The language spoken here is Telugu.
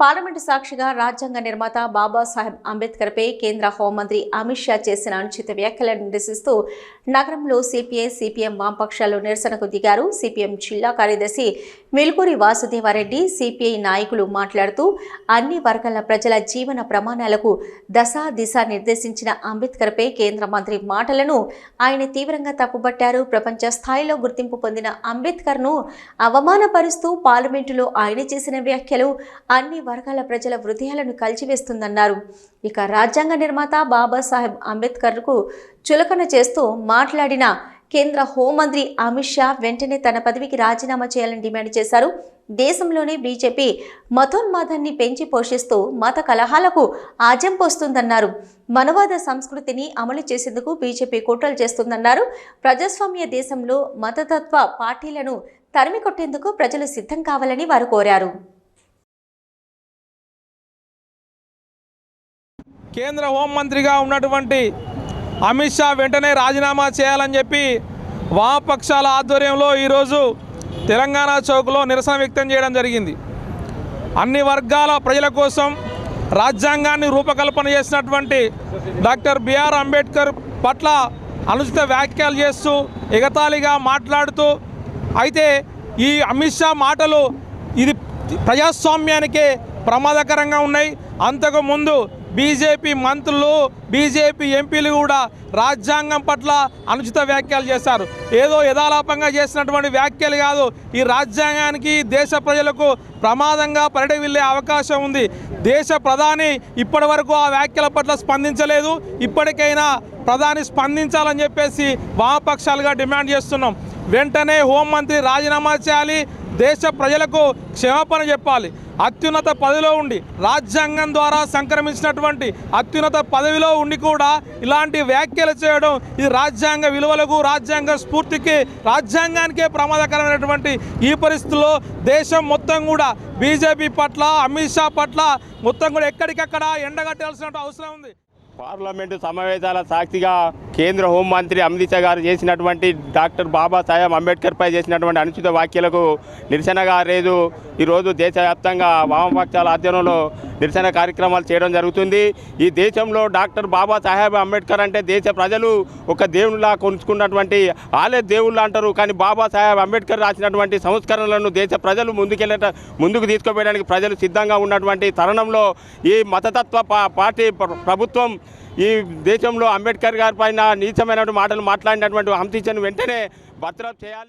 పార్లమెంటు సాక్షిగా రాజ్యాంగ నిర్మాత బాబాసాహెబ్ అంబేద్కర్పై కేంద్ర హోంమంత్రి అమిత్ షా చేసిన అనుచిత వ్యాఖ్యలను నిరసిస్తూ నగరంలో సిపిఐ సిపిఎం వామపక్షాలు నిరసనకు దిగారు. సిపిఎం జిల్లా కార్యదర్శి మిల్కూరి వాసుదేవారెడ్డి సిపిఐ నాయకులు మాట్లాడుతూ అన్ని వర్గాల ప్రజల జీవన ప్రమాణాలకు దశ దిశ నిర్దేశించిన అంబేద్కర్పై కేంద్ర మంత్రి మాటలను ఆయన తీవ్రంగా తప్పుబట్టారు. ప్రపంచ స్థాయిలో గుర్తింపు పొందిన అంబేద్కర్ను అవమానపరుస్తూ పార్లమెంటులో ఆయన చేసిన వ్యాఖ్యలు అన్ని వర్గాల ప్రజల హృదయాలను కలిచివేస్తుందన్నారు. ఇక రాజ్యాంగ నిర్మాత బాబాసాహెబ్ అంబేద్కర్కు చులకన చేస్తూ మాట్లాడిన కేంద్ర హోంమంత్రి అమిత్ షా వెంటనే తన పదవికి రాజీనామా చేయాలని డిమాండ్ చేశారు. దేశంలోనే బీజేపీ మతోన్మాదాన్ని పెంచి పోషిస్తూ మత కలహాలకు ఆజం పోస్తుందన్నారు. మనవాద సంస్కృతిని అమలు చేసేందుకు బీజేపీ కుట్రలు చేస్తుందన్నారు. ప్రజాస్వామ్య దేశంలో మతతత్వ పార్టీలను తరిమి కొట్టేందుకు ప్రజలు సిద్ధం కావాలని వారు కోరారు. కేంద్ర హోంమంత్రిగా ఉన్నటువంటి అమిత్ షా వెంటనే రాజీనామా చేయాలని చెప్పి వామపక్షాల ఆధ్వర్యంలో ఈరోజు తెలంగాణ చౌక్లో నిరసన వ్యక్తం చేయడం జరిగింది. అన్ని వర్గాల ప్రజల కోసం రాజ్యాంగాన్ని రూపకల్పన చేసినటువంటి డాక్టర్ బిఆర్ అంబేద్కర్ పట్ల అనుచిత వ్యాఖ్యలు చేస్తూ ఎగతాళిగా మాట్లాడుతూ అయితే ఈ అమిత్ షా మాటలు ఇది ప్రజాస్వామ్యానికే ప్రమాదకరంగా ఉన్నాయి. అంతకు ముందు బీజేపీ మంత్రులు బీజేపీ ఎంపీలు కూడా రాజ్యాంగం పట్ల అనుచిత వ్యాఖ్యలు చేశారు. ఏదో యథాలాపంగా చేసినటువంటి వ్యాఖ్యలు కాదు. ఈ రాజ్యాంగానికి దేశ ప్రజలకు ప్రమాదంగా పరిడి వెళ్ళే అవకాశం ఉంది. దేశ ప్రధాని ఇప్పటి వరకు ఆ వ్యాఖ్యల పట్ల స్పందించలేదు. ఇప్పటికైనా ప్రధాని స్పందించాలని చెప్పేసి వామపక్షాలుగా డిమాండ్ చేస్తున్నాం. వెంటనే హోంమంత్రి రాజీనామా చేయాలి. దేశ ప్రజలకు క్షమాపణ చెప్పాలి. అత్యున్నత పదవిలో ఉండి రాజ్యాంగం ద్వారా సంక్రమించినటువంటి అత్యున్నత పదవిలో ఉండి కూడా ఇలాంటి వ్యాఖ్యలు చేయడం ఇది రాజ్యాంగ విలువలకు రాజ్యాంగ స్ఫూర్తికి రాజ్యాంగానికే ప్రమాదకరమైనటువంటి ఈ పరిస్థితుల్లో దేశం మొత్తం కూడా బీజేపీ పట్ల అమిత్ షా పట్ల మొత్తం కూడా ఎక్కడికక్కడ ఎండగట్టాల్సిన అవసరం ఉంది. పార్లమెంటు సమావేశాల సాక్షిగా కేంద్ర హోంమంత్రి అమిత్ షా గారు చేసినటువంటి డాక్టర్ బాబాసాహెబ్ అంబేద్కర్పై చేసినటువంటి అనుచిత వ్యాఖ్యలకు నిరసనగా రేదు ఈరోజు దేశవ్యాప్తంగా వామపక్షాల ఆధ్వర్యంలో నిరసన కార్యక్రమాలు చేయడం జరుగుతుంది. ఈ దేశంలో డాక్టర్ బాబాసాహెబ్ అంబేద్కర్ అంటే దేశ ప్రజలు ఒక దేవునిలా కొనుచుకున్నటువంటి ఆలే దేవుళ్ళు అంటారు. కానీ బాబాసాహెబ్ అంబేద్కర్ రాసినటువంటి సంస్కరణలను దేశ ప్రజలు ముందుకెళ్ళట ముందుకు తీసుకుపోయడానికి ప్రజలు సిద్ధంగా ఉన్నటువంటి తరుణంలో ఈ మతతత్వ పార్టీ ప్ర- ప్రభుత్వం ఈ దేశంలో అంబేద్కర్ గారి పైన నీచమైనటువంటి మాటలు మాట్లాడినటువంటి హంసీచను వెంటనే భద్రం చేయాలి.